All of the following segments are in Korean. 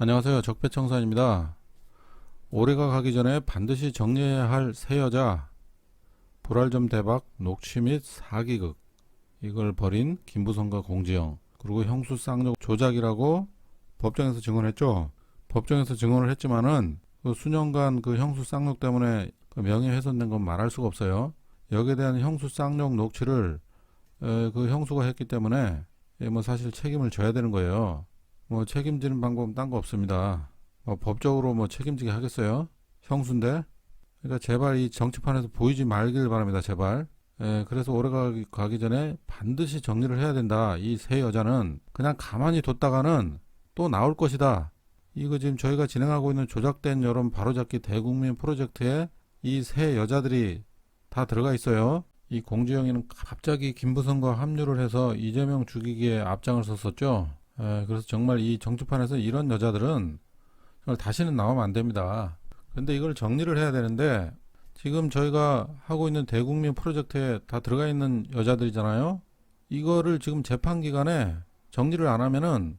안녕하세요. 적배청산입니다. 올해가 가기 전에 반드시 정리해야 할새 여자 불알점 대박 녹취 및 사기극 이걸 벌인 김부성과 공지영 그리고 형수 쌍욕 조작이라고 법정에서 증언했죠. 법정에서 증언을 했지만은 그 수년간 그 형수 쌍욕 때문에 그 명예훼손된 건 말할 수가 없어요. 여기에 대한 형수 쌍욕 녹취를 에, 그 형수가 했기 때문에 예, 뭐 사실 책임을 져야 되는 거예요. 뭐 책임지는 방법은 딴 거 없습니다. 뭐 법적으로 뭐 책임지게 하겠어요? 형수인데? 그러니까 제발 이 정치판에서 보이지 말길 바랍니다. 제발. 예, 그래서 올해가 가기 전에 반드시 정리를 해야 된다. 이 세 여자는 그냥 가만히 뒀다가는 또 나올 것이다. 이거 지금 저희가 진행하고 있는 조작된 여론 바로잡기 대국민 프로젝트에 이 세 여자들이 다 들어가 있어요. 이 공주영이는 갑자기 김부성과 합류를 해서 이재명 죽이기에 앞장을 섰었죠. 에, 그래서 정말 이 정치판에서 이런 여자들은 정말 다시는 나오면 안 됩니다. 근데 이걸 정리를 해야 되는데 지금 저희가 하고 있는 대국민 프로젝트에 다 들어가 있는 여자들이잖아요. 이거를 지금 재판 기간에 정리를 안 하면은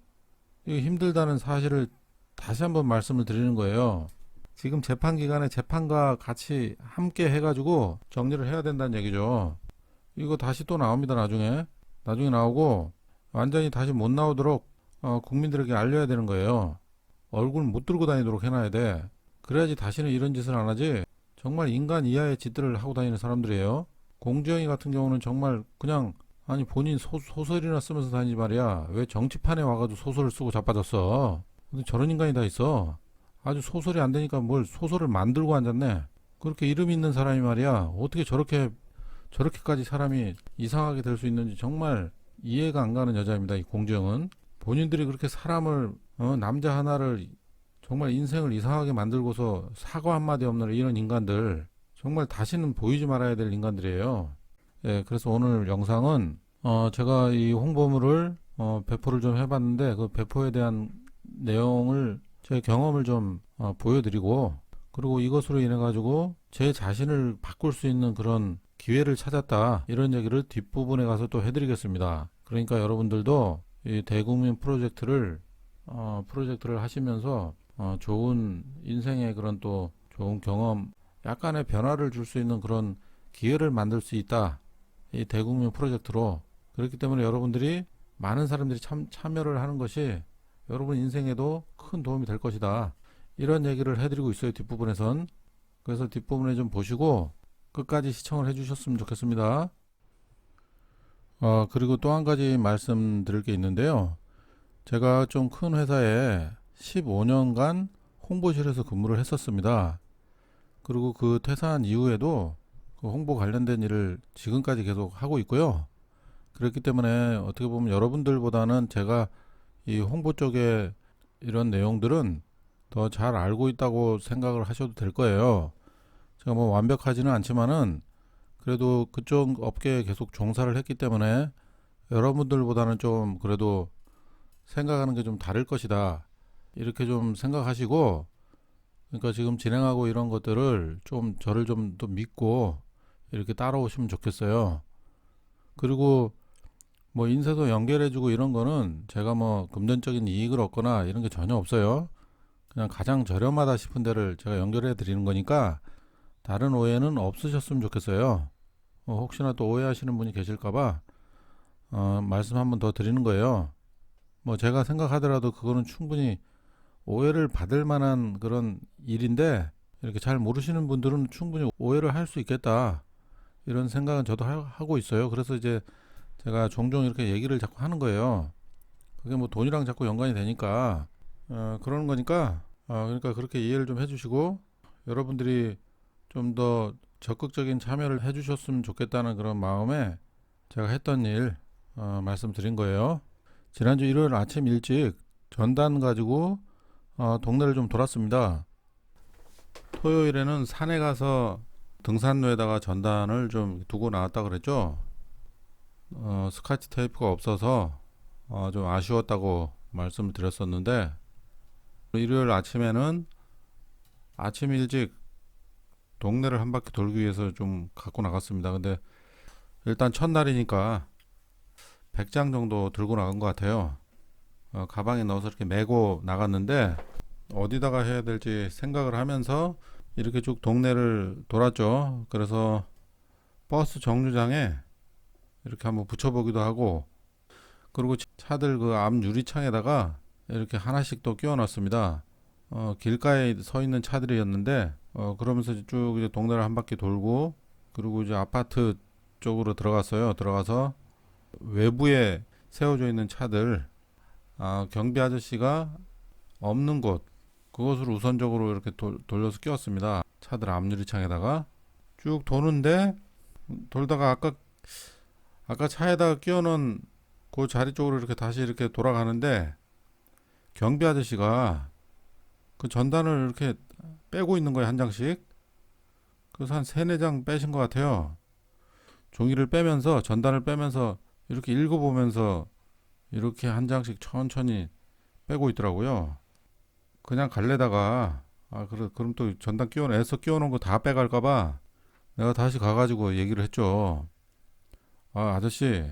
이거 힘들다는 사실을 다시 한번 말씀을 드리는 거예요. 지금 재판 기간에 재판과 같이 함께 해가지고 정리를 해야 된다는 얘기죠. 이거 다시 또 나옵니다. 나중에 나중에 나오고 완전히 다시 못 나오도록 어, 국민들에게 알려야 되는 거예요. 얼굴 못 들고 다니도록 해놔야 돼. 그래야지 다시는 이런 짓을 안 하지. 정말 인간 이하의 짓들을 하고 다니는 사람들이에요. 공주영이 같은 경우는 정말 그냥 아니 본인 소, 소설이나 쓰면서 다니지 말이야. 왜 정치판에 와가지고 소설을 쓰고 자빠졌어? 근데 저런 인간이 다 있어. 아주 소설이 안 되니까 뭘 소설을 만들고 앉았네. 그렇게 이름 있는 사람이 말이야. 어떻게 저렇게 저렇게까지 사람이 이상하게 될 수 있는지 정말 이해가 안 가는 여자입니다. 이 공주영은 본인들이 그렇게 사람을 어, 남자 하나를 정말 인생을 이상하게 만들고서 사과 한마디 없는 이런 인간들 정말 다시는 보이지 말아야 될 인간들이에요. 예, 그래서 오늘 영상은 어, 제가 이 홍보물을 어, 배포를 좀 해봤는데 그 배포에 대한 내용을 제 경험을 좀 어, 보여드리고 그리고 이것으로 인해 가지고 제 자신을 바꿀 수 있는 그런 기회를 찾았다 이런 얘기를 뒷부분에 가서 또 해드리겠습니다. 그러니까 여러분들도 이 대국민 프로젝트를 어, 프로젝트를 하시면서 어, 좋은 인생의 그런 또 좋은 경험 약간의 변화를 줄 수 있는 그런 기회를 만들 수 있다 이 대국민 프로젝트로 그렇기 때문에 여러분들이 많은 사람들이 참, 참여를 하는 것이 여러분 인생에도 큰 도움이 될 것이다. 이런 얘기를 해드리고 있어요. 뒷부분에선. 그래서 뒷부분에 좀 보시고 끝까지 시청을 해주셨으면 좋겠습니다. 어, 그리고 또 한 가지 말씀드릴 게 있는데요. 제가 좀 큰 회사에 15년간 홍보실에서 근무를 했었습니다. 그리고 그 퇴사한 이후에도 그 홍보 관련된 일을 지금까지 계속 하고 있고요. 그렇기 때문에 어떻게 보면 여러분들보다는 제가 이 홍보 쪽에 이런 내용들은 더 잘 알고 있다고 생각을 하셔도 될 거예요. 제가 뭐 완벽하지는 않지만은 그래도 그쪽 업계에 계속 종사를 했기 때문에 여러분들보다는 좀 그래도 생각하는 게 좀 다를 것이다. 이렇게 좀 생각하시고 그러니까 지금 진행하고 이런 것들을 좀 저를 좀 더 믿고 이렇게 따라오시면 좋겠어요. 그리고 뭐 인쇄소 연결해주고 이런 거는 제가 뭐 금전적인 이익을 얻거나 이런 게 전혀 없어요. 그냥 가장 저렴하다 싶은 데를 제가 연결해 드리는 거니까 다른 오해는 없으셨으면 좋겠어요. 어, 혹시나 또 오해하시는 분이 계실까봐 어, 말씀 한 번 더 드리는 거예요. 뭐 제가 생각하더라도 그거는 충분히 오해를 받을 만한 그런 일인데 이렇게 잘 모르시는 분들은 충분히 오해를 할 수 있겠다 이런 생각은 저도 하, 하고 있어요. 그래서 이제 제가 종종 이렇게 얘기를 자꾸 하는 거예요. 그게 뭐 돈이랑 자꾸 연관이 되니까 어, 그러는 거니까 어, 그러니까 그렇게 이해를 좀 해주시고 여러분들이 좀 더 적극적인 참여를 해주셨으면 좋겠다는 그런 마음에 제가 했던 일 어, 말씀드린 거예요. 지난주 일요일 아침 일찍 전단 가지고 어, 동네를 좀 돌았습니다. 토요일에는 산에 가서 등산로에다가 전단을 좀 두고 나왔다 그랬죠. 어, 스카치 테이프가 없어서 어, 좀 아쉬웠다고 말씀을 드렸었는데 일요일 아침에는 아침 일찍 동네를 한 바퀴 돌기 위해서 좀 갖고 나갔습니다. 근데 일단 첫날이니까 100장 정도 들고 나간 것 같아요. 어, 가방에 넣어서 이렇게 메고 나갔는데 어디다가 해야 될지 생각을 하면서 이렇게 쭉 동네를 돌았죠. 그래서 버스 정류장에 이렇게 한번 붙여보기도 하고 그리고 차들 그 앞 유리창에다가 이렇게 하나씩 또 끼워 놨습니다. 어, 길가에 서 있는 차들이었는데 어, 그러면서 쭉 이제 동네를 한 바퀴 돌고 그리고 이제 아파트 쪽으로 들어갔어요. 들어가서 외부에 세워져 있는 차들 아, 경비 아저씨가 없는 곳 그것을 우선적으로 이렇게 돌, 돌려서 끼웠습니다. 차들 앞유리창에다가 쭉 도는데 돌다가 아까 아까 차에다가 끼워놓은 그 자리 쪽으로 이렇게 다시 이렇게 돌아가는데 경비 아저씨가 그 전단을 이렇게 빼고 있는 거예요 한 장씩. 그래서 한 세네 장 빼신 것 같아요. 종이를 빼면서 전단을 빼면서 이렇게 읽어보면서 이렇게 한 장씩 천천히 빼고 있더라고요. 그냥 갈래다가 아 그래 그럼 또 전단 끼워 애써 끼워놓은 거 다 빼갈까봐 내가 다시 가가지고 얘기를 했죠. 아 아저씨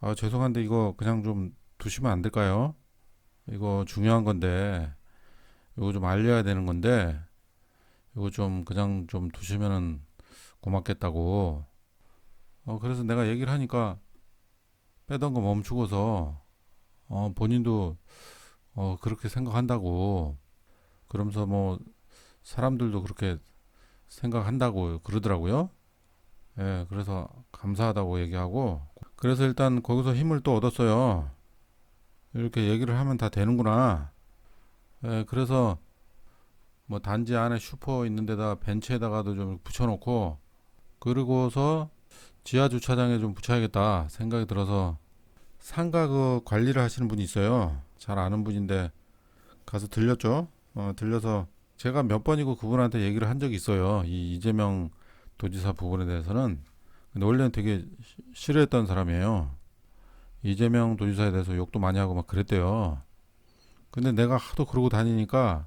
아 죄송한데 이거 그냥 좀 두시면 안 될까요? 이거 중요한 건데 이거 좀 알려야 되는 건데 이거 좀 그냥 좀 두시면은 고맙겠다고. 어 그래서 내가 얘기를 하니까 빼던 거 멈추고서 어 본인도 어 그렇게 생각한다고. 그러면서 뭐 사람들도 그렇게 생각한다고 그러더라고요. 예 그래서 감사하다고 얘기하고. 그래서 일단 거기서 힘을 또 얻었어요. 이렇게 얘기를 하면 다 되는구나 예, 그래서 뭐 단지 안에 슈퍼 있는 데다 벤치에다가도 좀 붙여놓고 그리고서 지하 주차장에 좀 붙여야겠다 생각이 들어서 상가 그 관리를 하시는 분이 있어요. 잘 아는 분인데 가서 들렸죠. 어, 들려서 제가 몇 번이고 그분한테 얘기를 한 적이 있어요. 이 이재명 도지사 부분에 대해서는 근데 원래는 되게 시- 싫어했던 사람이에요. 이재명 도지사에 대해서 욕도 많이 하고 막 그랬대요. 근데 내가 하도 그러고 다니니까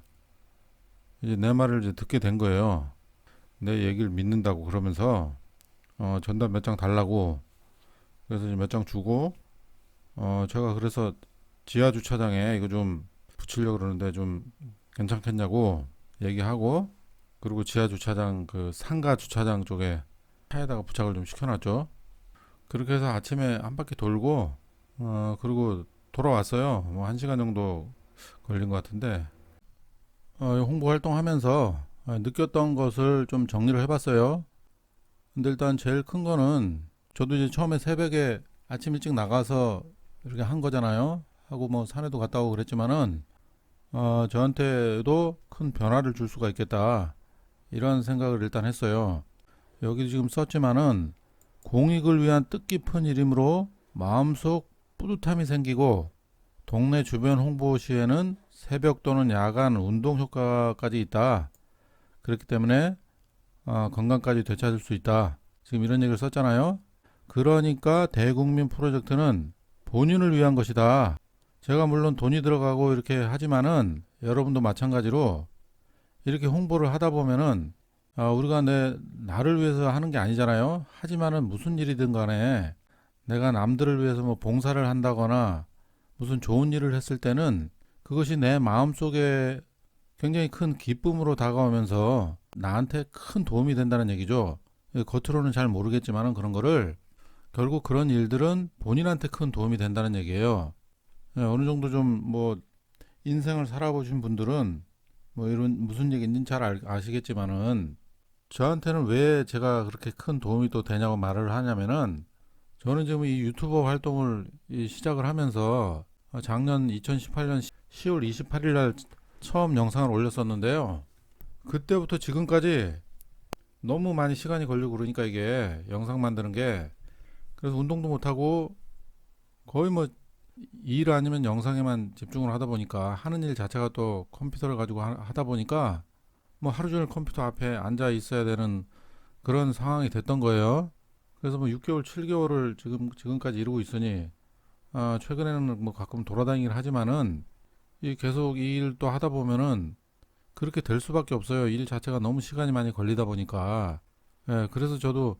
이제 내 말을 이제 듣게 된 거예요. 내 얘기를 믿는다고 그러면서 어, 전단 몇 장 달라고 그래서 몇 장 주고 어, 제가 그래서 지하 주차장에 이거 좀 붙이려고 그러는데 좀 괜찮겠냐고 얘기하고 그리고 지하 주차장 그 상가 주차장 쪽에 차에다가 부착을 좀 시켜놨죠. 그렇게 해서 아침에 한 바퀴 돌고 어, 그리고 돌아왔어요. 뭐 한 시간 정도 걸린 것 같은데 어, 홍보 활동하면서 어, 느꼈던 것을 좀 정리를 해봤어요. 근데 일단 제일 큰 거는 저도 이제 처음에 새벽에 아침 일찍 나가서 이렇게 한 거잖아요. 하고 뭐 산에도 갔다 오고 그랬지만은 어, 저한테도 큰 변화를 줄 수가 있겠다 이런 생각을 일단 했어요. 여기 지금 썼지만은 공익을 위한 뜻깊은 일이므로 마음속 뿌듯함이 생기고 동네 주변 홍보 시에는 새벽 또는 야간 운동 효과까지 있다. 그렇기 때문에 어, 건강까지 되찾을 수 있다. 지금 이런 얘기를 썼잖아요. 그러니까 대국민 프로젝트는 본인을 위한 것이다. 제가 물론 돈이 들어가고 이렇게 하지만은 여러분도 마찬가지로 이렇게 홍보를 하다 보면은 아, 우리가 내 나를 위해서 하는 게 아니잖아요. 하지만은 무슨 일이든 간에 내가 남들을 위해서 뭐 봉사를 한다거나 무슨 좋은 일을 했을 때는 그것이 내 마음속에 굉장히 큰 기쁨으로 다가오면서 나한테 큰 도움이 된다는 얘기죠. 겉으로는 잘 모르겠지만은 그런 거를 결국 그런 일들은 본인한테 큰 도움이 된다는 얘기예요. 예, 어느 정도 좀 뭐 인생을 살아보신 분들은 뭐 이런 무슨 얘기인지는 잘 알- 아시겠지만은 저한테는 왜 제가 그렇게 큰 도움이 또 되냐고 말을 하냐면은 저는 지금 이 유튜버 활동을 이 시작을 하면서 어, 작년 2018년 10월 28일 날 처음 영상을 올렸었는데요. 그때부터 지금까지 너무 많이 시간이 걸리고 그러니까 이게 영상 만드는 게 그래서 운동도 못 하고 거의 뭐 일 아니면 영상에만 집중을 하다 보니까 하는 일 자체가 또 컴퓨터를 가지고 하- 하다 보니까 뭐 하루 종일 컴퓨터 앞에 앉아 있어야 되는 그런 상황이 됐던 거예요. 그래서 뭐 6개월, 7개월을 지금 지금까지 이루고 있으니 아, 최근에는 뭐 가끔 돌아다니긴 하지만은 이 계속 이 일도 하다 보면은 그렇게 될 수밖에 없어요. 일 자체가 너무 시간이 많이 걸리다 보니까. 예, 그래서 저도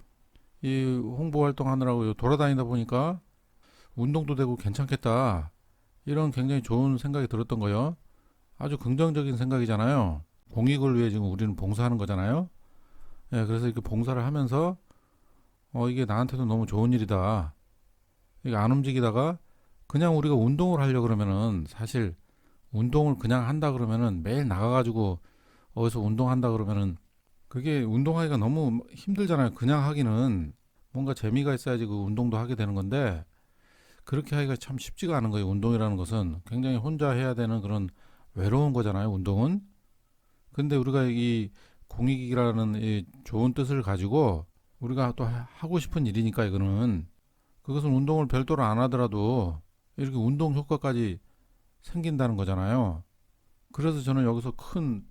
이 홍보 활동 하느라고 돌아다니다 보니까 운동도 되고 괜찮겠다. 이런 굉장히 좋은 생각이 들었던 거예요. 아주 긍정적인 생각이잖아요. 공익을 위해 지금 우리는 봉사하는 거잖아요. 예, 그래서 이렇게 봉사를 하면서 어 이게 나한테도 너무 좋은 일이다. 이게 안 움직이다가 그냥 우리가 운동을 하려 그러면은 사실 운동을 그냥 한다 그러면은 매일 나가가지고 어디서 운동한다 그러면은 그게 운동하기가 너무 힘들잖아요. 그냥 하기는 뭔가 재미가 있어야지 그 운동도 하게 되는 건데 그렇게 하기가 참 쉽지가 않은 거예요. 운동이라는 것은 굉장히 혼자 해야 되는 그런 외로운 거잖아요. 운동은. 근데 우리가 이 공익이라는 이 좋은 뜻을 가지고 우리가 또 하- 하고 싶은 일이니까 이거는 그것은 운동을 별도로 안 하더라도 이렇게 운동 효과까지 생긴다는 거잖아요. 그래서 저는 여기서 큰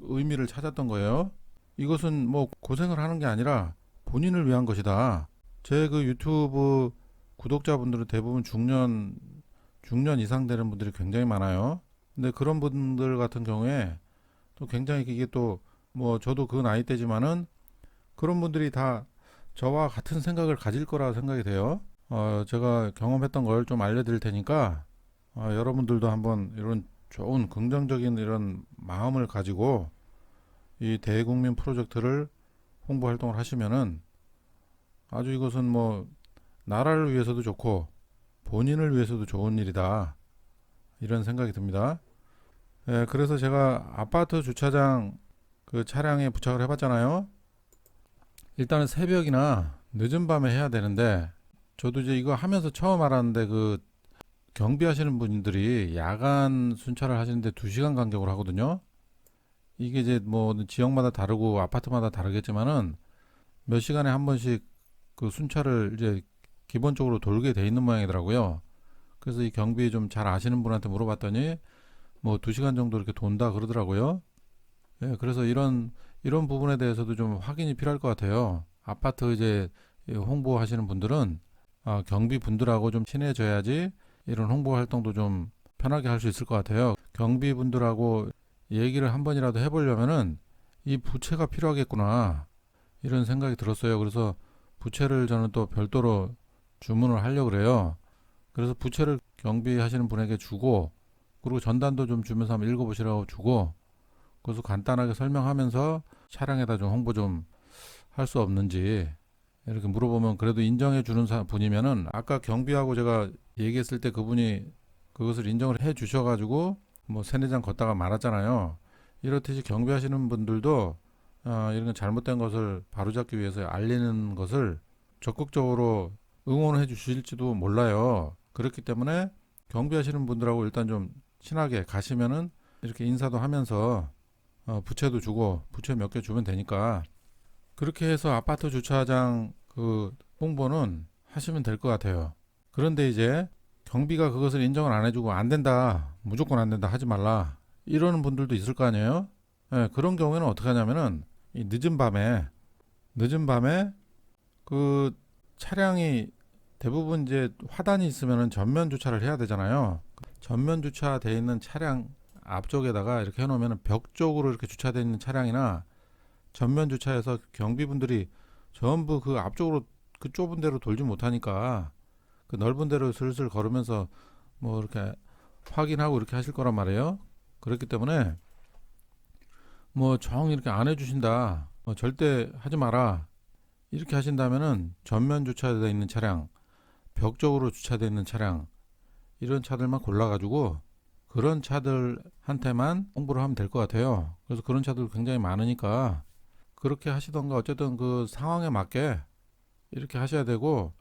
의미를 찾았던 거예요. 이것은 뭐 고생을 하는 게 아니라 본인을 위한 것이다. 제 그 유튜브 구독자분들은 대부분 중년 중년 이상 되는 분들이 굉장히 많아요. 근데 그런 분들 같은 경우에 또 굉장히 이게 또 뭐 저도 그 나이대지만은 그런 분들이 다 저와 같은 생각을 가질 거라 생각이 돼요. 어, 제가 경험했던 걸 좀 알려드릴 테니까 어, 여러분들도 한번 이런 좋은 긍정적인 이런 마음을 가지고 이 대국민 프로젝트를 홍보 활동을 하시면은 아주 이것은 뭐 나라를 위해서도 좋고 본인을 위해서도 좋은 일이다 이런 생각이 듭니다. 예, 그래서 제가 아파트 주차장 그 차량에 부착을 해봤잖아요. 일단은 새벽이나 늦은 밤에 해야 되는데 저도 이제 이거 하면서 처음 알았는데 그 경비하시는 분들이 야간 순찰을 하시는데 2시간 간격으로 하거든요. 이게 이제 뭐 지역마다 다르고 아파트마다 다르겠지만은 몇 시간에 한 번씩 그 순찰을 이제 기본적으로 돌게 돼 있는 모양이더라고요. 그래서 이 경비 좀 잘 아시는 분한테 물어봤더니 뭐 2시간 정도 이렇게 돈다 그러더라고요. 예, 그래서 이런 이런 부분에 대해서도 좀 확인이 필요할 것 같아요. 아파트 이제 이 홍보하시는 분들은 아, 경비 분들하고 좀 친해져야지 이런 홍보 활동도 좀 편하게 할 수 있을 것 같아요. 경비 분들하고 얘기를 한 번이라도 해보려면은 이 부채가 필요하겠구나 이런 생각이 들었어요. 그래서 부채를 저는 또 별도로 주문을 하려고 그래요. 그래서 부채를 경비하시는 분에게 주고 그리고 전단도 좀 주면서 한번 읽어보시라고 주고 그래서 간단하게 설명하면서 차량에다 좀 홍보 좀 할 수 없는지 이렇게 물어보면 그래도 인정해 주는 사- 분이면은 아까 경비하고 제가 얘기했을 때 그분이 그것을 인정을 해 주셔가지고 뭐 세네 장 걷다가 말았잖아요. 이렇듯이 경비하시는 분들도 어, 이런 잘못된 것을 바로잡기 위해서 알리는 것을 적극적으로 응원해 주실지도 몰라요. 그렇기 때문에 경비하시는 분들하고 일단 좀 친하게 가시면은 이렇게 인사도 하면서 어, 부채도 주고 부채 몇 개 주면 되니까 그렇게 해서 아파트 주차장 그 홍보는 하시면 될 것 같아요. 그런데 이제 경비가 그것을 인정을 안 해주고 안 된다, 무조건 안 된다, 하지 말라 이러는 분들도 있을 거 아니에요? 예, 그런 경우에는 어떻게 하냐면은 이 늦은 밤에 늦은 밤에 그 차량이 대부분 이제 화단이 있으면은 전면 주차를 해야 되잖아요. 전면 주차돼 있는 차량 앞쪽에다가 이렇게 해놓으면 벽 쪽으로 이렇게 주차되어 있는 차량이나 전면 주차해서 경비분들이 전부 그 앞쪽으로 그 좁은 데로 돌지 못하니까 그 넓은 데로 슬슬 걸으면서 뭐 이렇게 확인하고 이렇게 하실 거란 말이에요. 그렇기 때문에 뭐 정 이렇게 안 해주신다. 뭐 절대 하지 마라. 이렇게 하신다면은 전면 주차되어 있는 차량, 벽 쪽으로 주차되어 있는 차량 이런 차들만 골라가지고 그런 차들한테만 홍보를 하면 될 것 같아요. 그래서 그런 차들 굉장히 많으니까 그렇게 하시던가 어쨌든 그 상황에 맞게 이렇게 하셔야 되고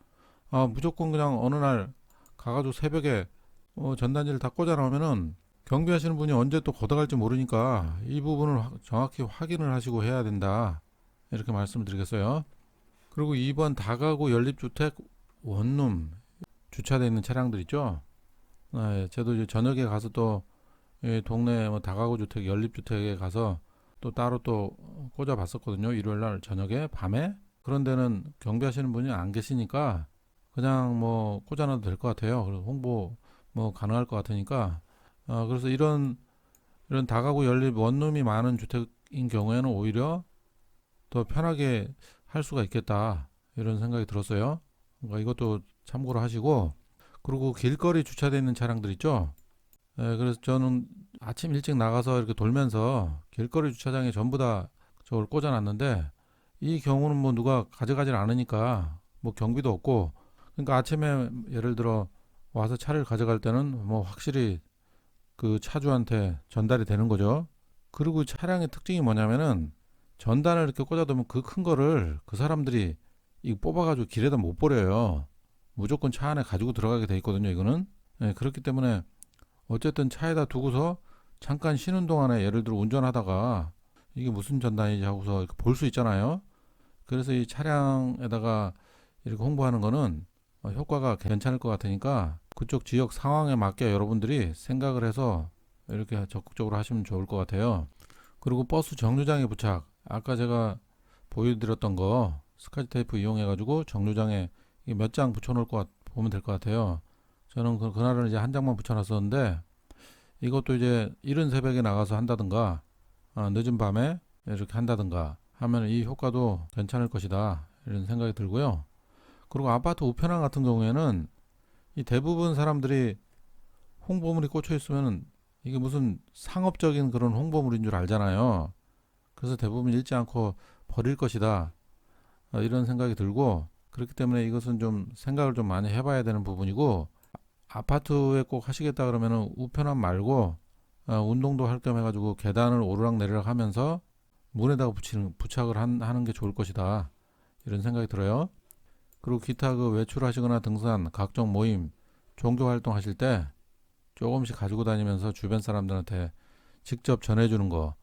아, 무조건 그냥 어느 날 가가지고 새벽에 어, 전단지를 다 꽂아 놓으면은 경비하시는 분이 언제 또 걷어갈지 모르니까 이 부분을 화- 정확히 확인을 하시고 해야 된다 이렇게 말씀을 드리겠어요. 그리고 2번 다가구 연립주택 원룸 주차되어 있는 차량들 있죠. 네, 저도 이제 저녁에 가서 또 이 동네 뭐 다가구 주택 연립 주택에 가서 또 따로 또 꽂아 봤었거든요. 일요일 날 저녁에 밤에 그런 데는 경비하시는 분이 안 계시니까 그냥 뭐 꽂아놔도 될 것 같아요. 그리고 홍보 뭐 가능할 것 같으니까 어, 그래서 이런 이런 다가구 연립 원룸이 많은 주택인 경우에는 오히려 더 편하게 할 수가 있겠다 이런 생각이 들었어요. 그러니까 이것도 참고로 하시고 그리고 길거리 주차되어 있는 차량들 있죠. 예, 그래서 저는 아침 일찍 나가서 이렇게 돌면서 길거리 주차장에 전부 다 저걸 꽂아놨는데 이 경우는 뭐 누가 가져가질 않으니까 뭐 경비도 없고 그러니까 아침에 예를 들어 와서 차를 가져갈 때는 뭐 확실히 그 차주한테 전달이 되는 거죠. 그리고 차량의 특징이 뭐냐면은 전단을 이렇게 꽂아두면 그 큰 거를 그 사람들이 이 뽑아가지고 길에다 못 버려요. 무조건 차 안에 가지고 들어가게 돼 있거든요. 이거는 예, 그렇기 때문에 어쨌든 차에다 두고서 잠깐 쉬는 동안에 예를 들어 운전하다가 이게 무슨 전단이지 하고서 볼 수 있잖아요. 그래서 이 차량에다가 이렇게 홍보하는 거는 어, 효과가 괜찮을 것 같으니까 그쪽 지역 상황에 맞게 여러분들이 생각을 해서 이렇게 적극적으로 하시면 좋을 것 같아요. 그리고 버스 정류장에 부착. 아까 제가 보여드렸던 거 스카치 테이프 이용해가지고 정류장에 몇 장 붙여놓을 것 같- 보면 될 것 같아요. 저는 그, 그날은 이제 한 장만 붙여놨었는데 이것도 이제 이른 새벽에 나가서 한다든가 어, 늦은 밤에 이렇게 한다든가 하면 이 효과도 괜찮을 것이다 이런 생각이 들고요. 그리고 아파트 우편함 같은 경우에는 이 대부분 사람들이 홍보물이 꽂혀 있으면 이게 무슨 상업적인 그런 홍보물인 줄 알잖아요. 그래서 대부분 읽지 않고 버릴 것이다 어, 이런 생각이 들고 그렇기 때문에 이것은 좀 생각을 좀 많이 해봐야 되는 부분이고 아파트에 꼭 하시겠다 그러면은 우편함 말고 어, 운동도 할 겸 해가지고 계단을 오르락 내리락 하면서 문에다가 붙이는 부착을 한, 하는 게 좋을 것이다 이런 생각이 들어요. 그리고 기타 그 외출하시거나 등산 각종 모임 종교 활동 하실 때 조금씩 가지고 다니면서 주변 사람들한테 직접 전해주는 거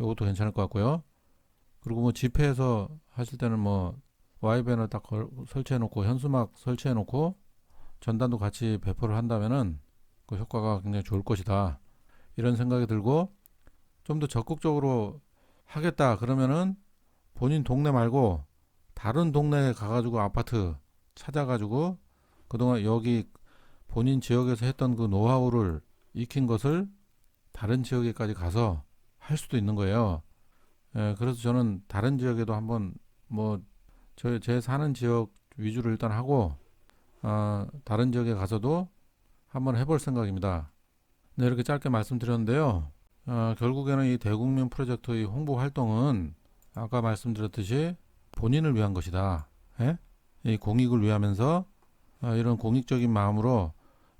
이것도 괜찮을 것 같고요. 그리고 뭐 집회에서 하실 때는 뭐 와이밴을 딱 걸- 설치해놓고 현수막 설치해놓고 전단도 같이 배포를 한다면은 그 효과가 굉장히 좋을 것이다. 이런 생각이 들고 좀 더 적극적으로 하겠다 그러면은 본인 동네 말고 다른 동네에 가가지고 아파트 찾아가지고 그동안 여기 본인 지역에서 했던 그 노하우를 익힌 것을 다른 지역에까지 가서 할 수도 있는 거예요. 예, 그래서 저는 다른 지역에도 한번 뭐 저 제 사는 지역 위주로 일단 하고 아, 다른 지역에 가서도 한번 해볼 생각입니다. 네, 이렇게 짧게 말씀드렸는데요. 아, 결국에는 이 대국민 프로젝트의 홍보 활동은 아까 말씀드렸듯이 본인을 위한 것이다. 예? 이 공익을 위하면서 아, 이런 공익적인 마음으로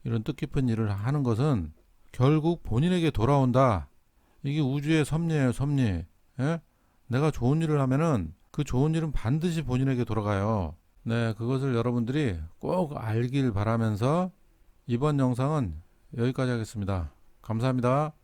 이런 뜻깊은 일을 하는 것은 결국 본인에게 돌아온다. 이게 우주의 섭리예요, 섭리. 예? 내가 좋은 일을 하면은 그 좋은 일은 반드시 본인에게 돌아가요. 네, 그것을 여러분들이 꼭 알길 바라면서 이번 영상은 여기까지 하겠습니다. 감사합니다.